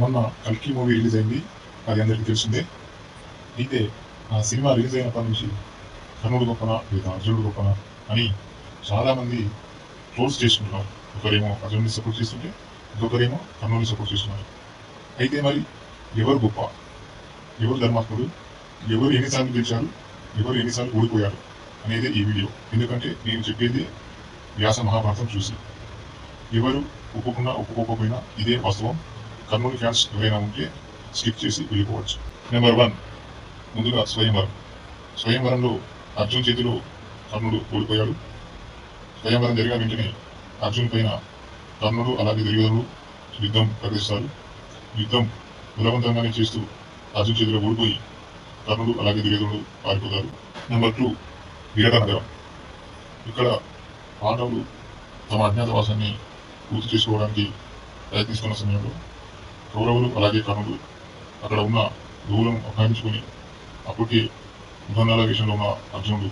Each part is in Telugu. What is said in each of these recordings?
మొన్న కల్కి మూవీ రిలీజ్ అయింది. అది అందరికీ తెలిసిందే. అయితే ఆ సినిమా రిలీజ్ అయినప్పటి నుంచి కర్ణుడు గొప్పన లేదా అర్జునుడు గొప్పన అని చాలామంది ట్రోల్స్ చేసుకుంటున్నారు ఒకరేమో అర్జునుడిని సపోర్ట్ చేస్తుంటే ఇంకొకరేమో కర్ణుడిని సపోర్ట్ చేస్తున్నారు. అయితే మరి ఎవరు గొప్ప? ఎవరు ధర్మాత్ముడు? ఎవరు ఎన్నిసార్లు గెలిచారు? ఎవరు ఎన్నిసార్లు ఓడిపోయారు అనేది ఈ వీడియో. ఎందుకంటే నేను చెప్పేది వ్యాస మహాభారతం చూసి. ఎవరు ఒప్పుకున్నా ఒప్పుకోకపోయినా ఇదే వాస్తవం. కర్నూలు ఫ్యాన్స్ ఎవరైనా ఉంటే స్కిప్ చేసి వెళ్ళిపోవచ్చు. నెంబర్ వన్ ముందుగా స్వయంవరం. స్వయంవరంలో అర్జున్ చేతిలో కర్ణుడు ఓడిపోయాడు స్వయంవరం జరిగిన వెంటనే అర్జున్ పైన కర్ణుడు అలాగే దుర్యోధనుడు యుద్ధం ప్రకటిస్తారు యుద్ధం బలవంతంగానే చేస్తూ అర్జున్ చేతిలో ఓడిపోయి కర్ణుడు అలాగే దుర్యోధనుడు పారిపోతారు. నెంబర్ టూ విరట ఇక్కడ పాండవులు తమ అజ్ఞాతవాసాన్ని పూర్తి చేసుకోవడానికి ప్రయత్నిస్తున్న సమయంలో కౌరవులు అలాగే కర్ణుడు అక్కడ ఉన్న దూరం అపహరించుకొని అప్పటికే నిబంధనల విషయంలో ఉన్న అర్జునుడు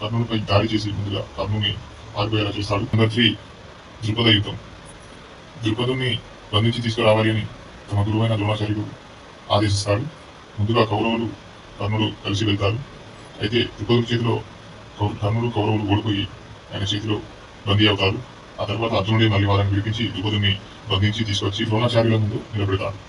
కర్ణునిపై దాడి చేసి ముందుగా కర్ణుని పారిపోయేలా చేస్తాడు. నెంబర్ త్రీ ద్రుపద యుద్ధం. ద్రుపదుని బంధించి తీసుకురావాలి అని తమ గురువైన ద్రోణాచార్యుడు ఆదేశిస్తాడు. ముందుగా కౌరవులు కర్ణుడు కలిసి వెళ్తారు. అయితే ద్రుపదుడి చేతిలో కౌ- కర్ణుడు కౌరవులు ఓడిపోయి ఆయన చేతిలో బందీ అవుతారు. ఆ తర్వాత అర్జునుడే మళ్ళీ వాళ్ళని విడిపించి ద్రుపదుని బంధించి తీసుకొచ్చి ద్రోణాచార్యుల ముందు నిలబెడతాడు